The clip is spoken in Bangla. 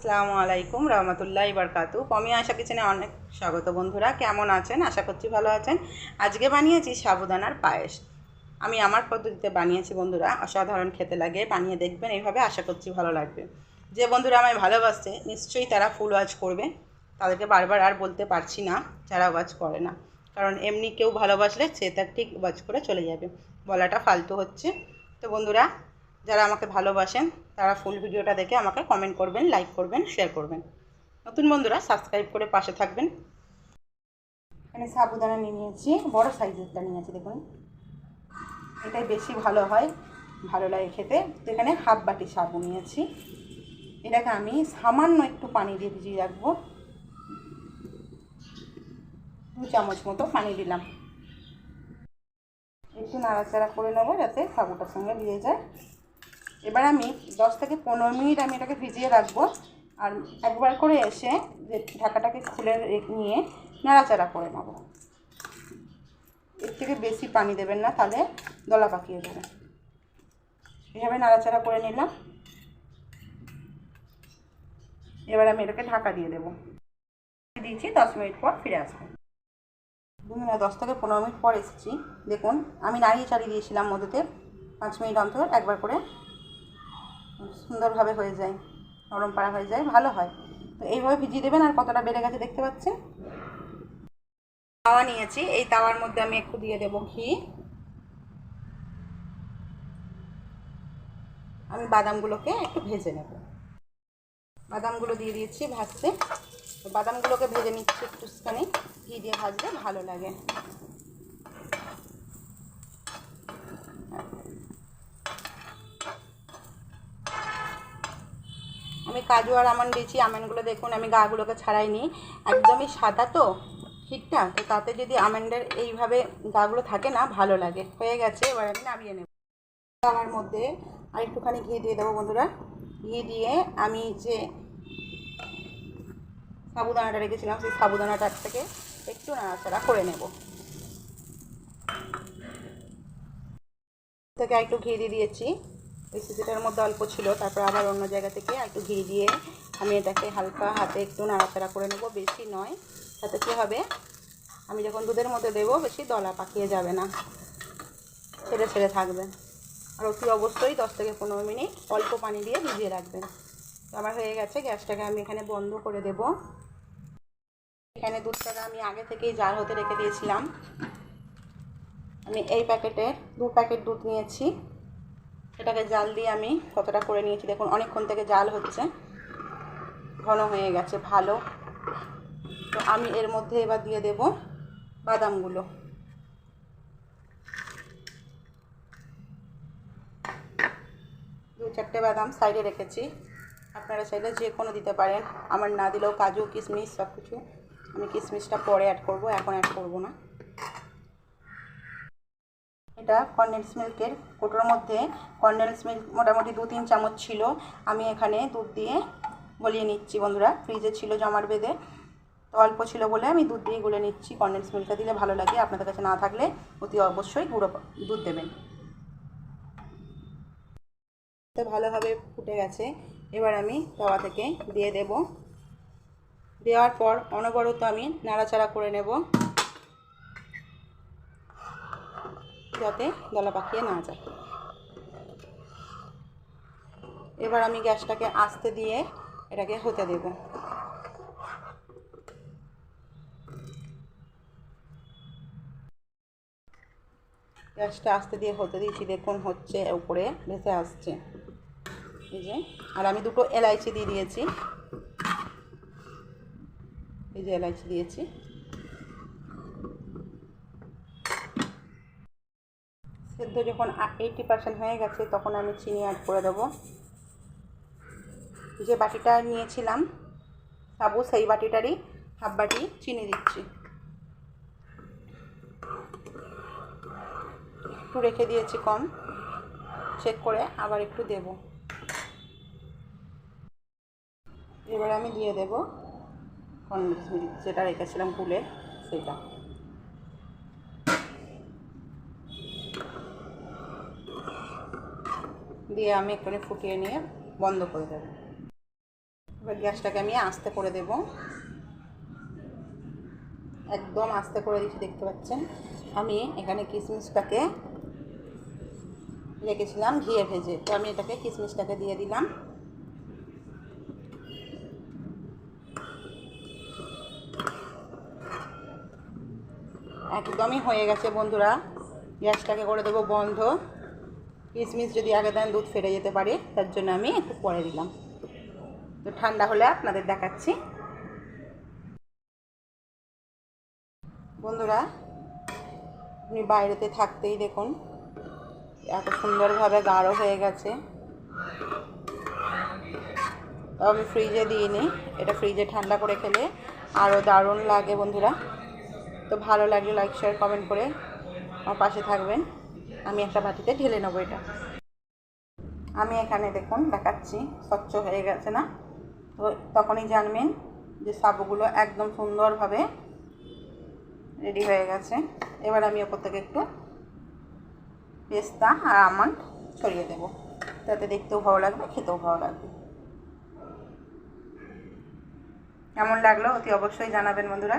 আসসালামু আলাইকুম রহমতুল্লাহ বারকাতু পমি আশা কিচেনে অনেক স্বাগত বন্ধুরা, কেমন আছেন? আশা করছি ভালো আছেন। আজকে বানিয়েছি সাবুদানার পায়েস। আমি আমার পদ্ধতিতে বানিয়েছি বন্ধুরা, অসাধারণ খেতে লাগে, বানিয়ে দেখবেন, এইভাবে আশা করছি ভালো লাগবে। যে বন্ধুরা আমায় ভালোবাসে নিশ্চয়ই তারা ফুল ওয়াজ করবে। তাদেরকে বারবার আর বলতে পারছি না, যারা ওয়াজ করে না। কারণ এমনি কেউ ভালোবাসলে সে তার ঠিক ওয়াজ করে চলে যাবে। বলাটা ফালতু হচ্ছে। তো বন্ধুরা যারা আমাকে ভালোবাসেন, তারা ফুল ভিডিওটা দেখে আমাকে কমেন্ট করবেন লাইক করবেন শেয়ার করবেন। নতুন বন্ধুরা সাবস্ক্রাইব করে পাশে থাকবেন। এখানে সাবুদানা নিয়ে নিয়েছি, বড় সাইজেরটা নিয়েছি, দেখুন। এটাই বেশি ভালো হয়, ভালো লাগে খেতে। তো এখানে হাফ বাটি সাবু নিয়েছি। এটাকে আমি সামান্য একটু পানি দিয়ে ভিজিয়ে রাখব। দু চামচ মতো পানি দিলাম। একটু নাড়াচাড়া করে নেব যাতে সাবুটার সঙ্গে দিয়ে যায়। এবার আমি দশ থেকে পনেরো মিনিট আমি এটাকে ভিজিয়ে রাখব আর একবার করে এসে ঢাকাটাকে খুলে নিয়ে নাড়াচাড়া করে নেব। এর থেকে বেশি পানি দেবেন না, তাহলে দলা পাকিয়ে দেবে এভাবে নাড়াচাড়া করে নিলাম। এবার আমি এটাকে ঢাকা দিয়ে দেবো। দিয়েছি দশ মিনিট পর ফিরে আসব। বন্ধুরা, দশ থেকে পনেরো মিনিট পর এসেছি। দেখুন, আমি নাড়িয়ে চাড়িয়ে দিয়েছিলাম মধ্যে পাঁচ মিনিট অন্তর একবার করে সুন্দরভাবে হয়ে যায়, নরম পাড়া হয়ে যায়, ভালো হয়। তো এইভাবে ভিজিয়ে দেবেন আর কতটা বেড়ে গেছে দেখতে পাচ্ছেন? তাওয়া নিয়েছি, এই তাওয়ার মধ্যে আমি একটু দিয়ে দেবো ঘি। আমি বাদামগুলোকে একটু ভেজে নেব। বাদামগুলো দিয়ে দিয়েছি ভাজতে। বাদামগুলোকে ভেজে নিচ্ছি একটুখানি, ঘি দিয়ে ভাজলে ভালো লাগে। আমি কাজু আর আমন্ড দিয়েছি, আমন্ডগুলো দেখুন, আমি গাগুলোকে ছাড়াইনি। একদমই সাদা তো, ঠিকঠাক? তো তাতে যদি আমন্ডের এইভাবে গাগুলো থাকে না, ভালো লাগে। হয়ে গেছে, এবার আমি নামিয়ে নেব। আমার মধ্যে আর একটুখানি ঘি দিয়ে দেবো বন্ধুরা। ঘি দিয়ে আমি যে সাবুদানাটা রেখেছিলাম, সেই সাবুদানাটার থেকে একটু নাড়াচাড়া করে নেব। থেকে একটু ঘি দিয়ে দিয়েছি। ওই সিসিটার মধ্যে অল্প ছিল, তারপর আবার অন্য জায়গা থেকে একটু ঘি দিয়ে আমি এটাকে হালকা হাতে একটু নাড়াচাড়া করে নেব, বেশি নয়, তাতে কী হবে? আমি যখন দুধের মধ্যে দেবো, বেশি দলা পাকিয়ে যাবে না, ছেড়ে ছেড়ে থাকবে। আর অতি অবশ্যই দশ থেকে পনেরো মিনিট অল্প পানি দিয়ে ভিজিয়ে রাখবেন। তো আমার হয়ে গেছে, গ্যাসটাকে আমি এখানে বন্ধ করে দেব। এখানে দুধটাকে আমি আগে থেকেই জাল হতে রেখে দিয়েছিলাম। আমি এই প্যাকেটের দু প্যাকেট দুধ নিয়েছি। এটাকে জাল দিয়ে আমি কতটা করে নিয়েছি, দেখুন, অনেকক্ষণ থেকে জাল হচ্ছে। ঘন হয়ে গেছে, ভালো। তো আমি এর মধ্যে এবার দিয়ে দেব বাদামগুলো। দু চারটে বাদাম সাইডে রেখেছি। আপনারা চাইলে যে কোনো দিতে পারেন। আমার না দিলেও কাজু, কিশমিশ সব কিছু আমি কিশমিশটা পরে অ্যাড করব, এখন অ্যাড করব না। এটা কন্ডেন্স মিল্কের কোটোর মধ্যে। কন্ডেন্স মিল্ক মোটামুটি দু তিন চামচ ছিল। আমি এখানে দুধ দিয়ে গলিয়ে নিচ্ছি বন্ধুরা। ফ্রিজে ছিল জমার বেঁধে। তো অল্প ছিল বলে আমি দুধ দিয়ে গুলে নিচ্ছি। কন্ডেন্স মিল্কটা দিলে ভালো লাগে। আপনাদের কাছে না থাকলে অতি অবশ্যই গুঁড়ো দুধ দেবেন। তো ভালোভাবে ফুটে গেছে। এবার আমি তাওয়া থেকে দিয়ে দেব। দেওয়ার পর অনবরত আমি নাড়াচাড়া করে নেব। যাতে দলা পাকিয়ে না যায়। এবার আমি গ্যাসটাকে আস্তে দিয়ে এটাকে হতে দেব। গ্যাসটা আস্তে দিয়ে হতে দিয়েছি, দেখুন হচ্ছে উপরে ভেসে আসছে। এই যে, আর আমি দুটো এলাইচি দিয়ে দিয়েছি। এই যে এলাইচি দিয়েছি। সেদ্ধ যখন এইটি পার্সেন্ট হয়ে গেছে, তখন আমি চিনি অ্যাড করে দেবো। যে বাটিটা নিয়েছিলাম সাবু সেই বাটিটারই হাফ বাটি চিনি দিচ্ছি। একটু রেখে দিয়েছি কম চেক করে আবার একটু দেব। এবার আমি দিয়ে দেব মিল্ক যেটা রেখেছিলাম গুলে, সেটা। দিয়ে আমি একটু ফুটিয়ে নিয়ে বন্ধ করে দেবো। এবার গ্যাসটাকে আমি আস্তে করে দেব। একদম আস্তে করে দিচ্ছি দেখতে পাচ্ছেন? আমি এখানে কিশমিশটাকে রেখেছিলাম ঘিয়ে ভেজে। তো আমি এটাকে কিশমিশটাকে দিয়ে দিলাম। একদমই হয়ে গেছে বন্ধুরা। গ্যাসটাকে করে দেবো বন্ধ। কিশমিশ যদি আগে দেন দুধ ফেটে যেতে পারে, তার জন্য আমি একটু পরে দিলাম। তো ঠান্ডা হলে আপনাদের দেখাচ্ছি। বন্ধুরা, আপনি বাইরেতে থাকতেই দেখুন, এত সুন্দরভাবে গাঢ় হয়ে গেছে। আমি ফ্রিজে দিইনি, এটা ফ্রিজে ঠান্ডা করে খেলে আরও দারুণ লাগে বন্ধুরা। তো ভালো লাগলে লাইক শেয়ার কমেন্ট করে আমার পাশে থাকবেন। আমি একটা বাটিতে ঢেলে নেব এটা। আমি এখানে দেখুন, দেখাচ্ছি, স্বচ্ছ হয়ে গেছে না? তো তখনই জানবেন যে সাবুগুলো একদম সুন্দরভাবে রেডি হয়ে গেছে। এবার আমি ওপর থেকে একটু পেস্তা আর আমন্ড ছড়িয়ে দেবো। তাতে দেখতেও ভালো লাগবে, খেতেও ভালো লাগবে। কেমন লাগল অতি অবশ্যই জানাবেন বন্ধুরা।